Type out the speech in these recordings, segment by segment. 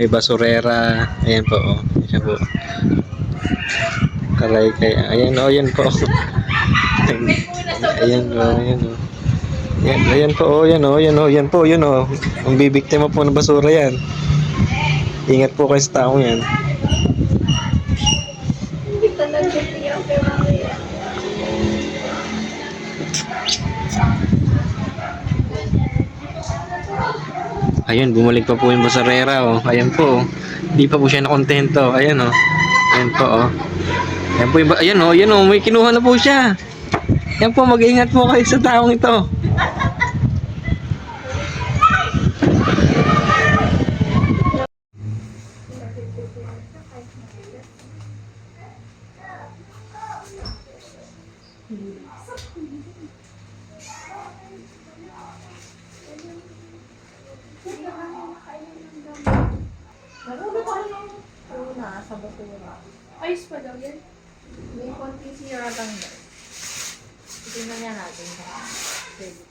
May basurera. Ayan po, oh. Ayan po. Karay kaya. Ayan, oh, ayan po. ayan, oh, ayan, oh. Ayan, ayan po, oh, ayan, oh, ayan, oh, ayan po, ayan, oh. Ang bibiktima po ng basura yan. Ingat po kayo sa taong yan. Pero mamaya. Ayun, bumalik pa po yung basarera, oh. Ayan po, oh. Hindi pa po siya nakontento. Ayan, oh. Ayan po, oh. Ayan po yung, ayan, oh. Ayan, oh. May kinuha na po siya. Ayan po, mag-ingat po kayo sa taong ito. Sa basura. Ayos pa daw yan. May konti sira lang yan. Tingnan niya natin. Pwede.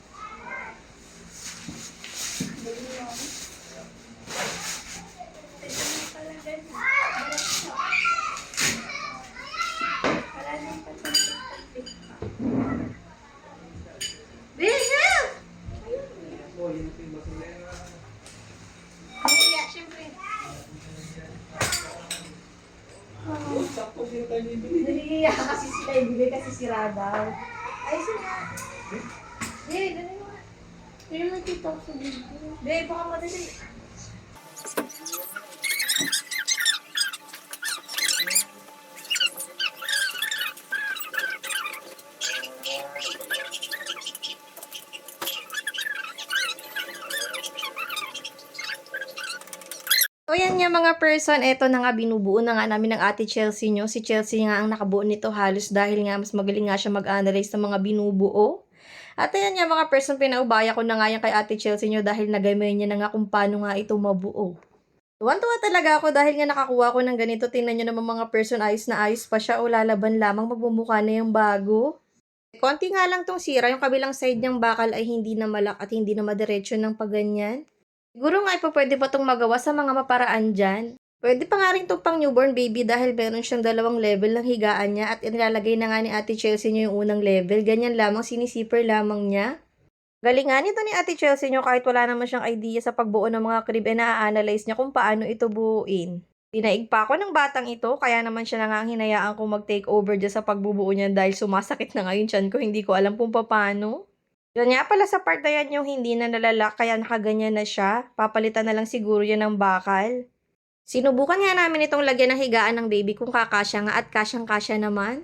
Bihel! Kaya, syempre. Nahihiya kasi sila ibigay kasi sira daw. Ayos na. Hindi, dali mo. Hindi mo kita sa video. Hindi, baka madali. So yan nga mga person, eto na nga binubuo na nga namin ng ate Chelsea nyo. Si Chelsea nga ang nakabuo nito halos dahil nga mas magaling nga siya mag-analyze ng mga binubuo. At ayan nga mga person, pinaubaya ko na nga yan kay ate Chelsea nyo dahil nagamay niya na nga kung paano nga ito mabuo. Tuwan-tuwa talaga ako dahil nga nakakuha ko ng ganito. Tingnan nyo naman mga person, ayos na ayos pa siya o lalaban lamang magbumuka na yung bago. Konti nga lang tong sira, yung kabilang side niyang bakal ay hindi na malak at hindi na madiretso ng paganyan. Siguro nga ipa pwede pa itong magawa sa mga maparaan dyan. Pwede pa nga rin itong pang newborn baby dahil meron siyang dalawang level ng higaan niya at inilalagay na nga ni Ate Chelsea niyo yung unang level. Ganyan lamang, sinisiper lamang niya. Galingan ito ni Ate Chelsea niyo kahit wala naman siyang idea sa pagbuo ng mga crib, eh na-analyze niya kung paano ito buuin. Dinaig pa ako ng batang ito, kaya naman siya na nga ang hinayaan kong mag-take over dyan sa pagbubuo niya dahil sumasakit na ngayon tiyan ko, hindi ko alam kung paano. Yan nga pala sa part na yan yung hindi na nalala kaya nakaganyan na siya. Papalitan na lang siguro yan ng bakal. Sinubukan nga namin itong lagyan ng higaan ng baby kung kakasya nga at kasyang-kasya naman.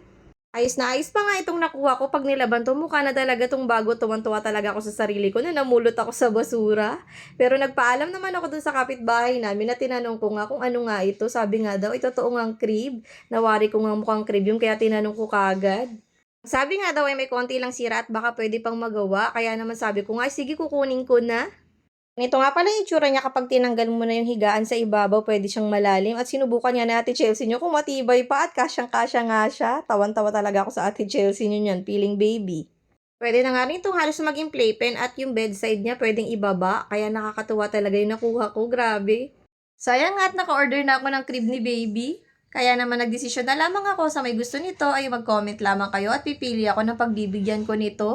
Ayos na ayos pa nga itong nakuha ko pag nilaban to mukha na talaga tong bago tuwan-tuwa talaga ako sa sarili ko na namulot ako sa basura. Pero nagpaalam naman ako dun sa kapitbahay namin na tinanong ko nga kung ano nga ito. Sabi nga daw, ito totoo nga ang crib. Nawari ko nga mukhang crib yung kaya tinanong ko kagad. Sabi nga daw ay may konti lang sira at baka pwede pang magawa. Kaya naman sabi ko nga, sige kukunin ko na. Nito nga pala yung itsura niya kapag tinanggal mo na yung higaan sa ibabaw, pwede siyang malalim. At sinubukan niya na Ate Chelsea niyo kung matibay pa at kasyang-kasya nga siya. Tawan-tawa talaga ako sa Ate Chelsea niyo niyan, feeling baby. Pwede na nga rin itong halos maging playpen at yung bedside niya pwedeng ibaba. Kaya nakakatuwa talaga yung nakuha ko, grabe. Sayang nga at naka-order na ako ng crib ni baby. Kaya naman nagdesisyon na lamang ako sa may gusto nito ay mag-comment lamang kayo at pipili ako ng pagbibigyan ko nito.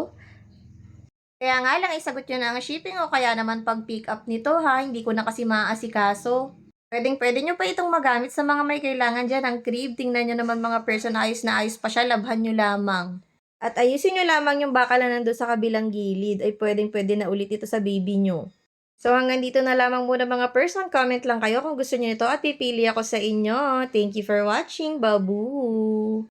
Kaya nga lang isagot nyo na ang shipping o kaya naman pag-pick up nito ha, hindi ko na kasi maaasikaso. Pwedeng pwede nyo pa itong magamit sa mga may kailangan dyan ng crib. Tingnan nyo naman mga person ayos na ayos pa siya, labhan nyo lamang. At ayusin nyo lamang yung bakal na nandun sa kabilang gilid ay pwedeng pwede na ulit ito sa baby nyo. So hanggang dito na lamang muna mga person. Comment lang kayo kung gusto niyo nito at pipili ako sa inyo. Thank you for watching. Babu!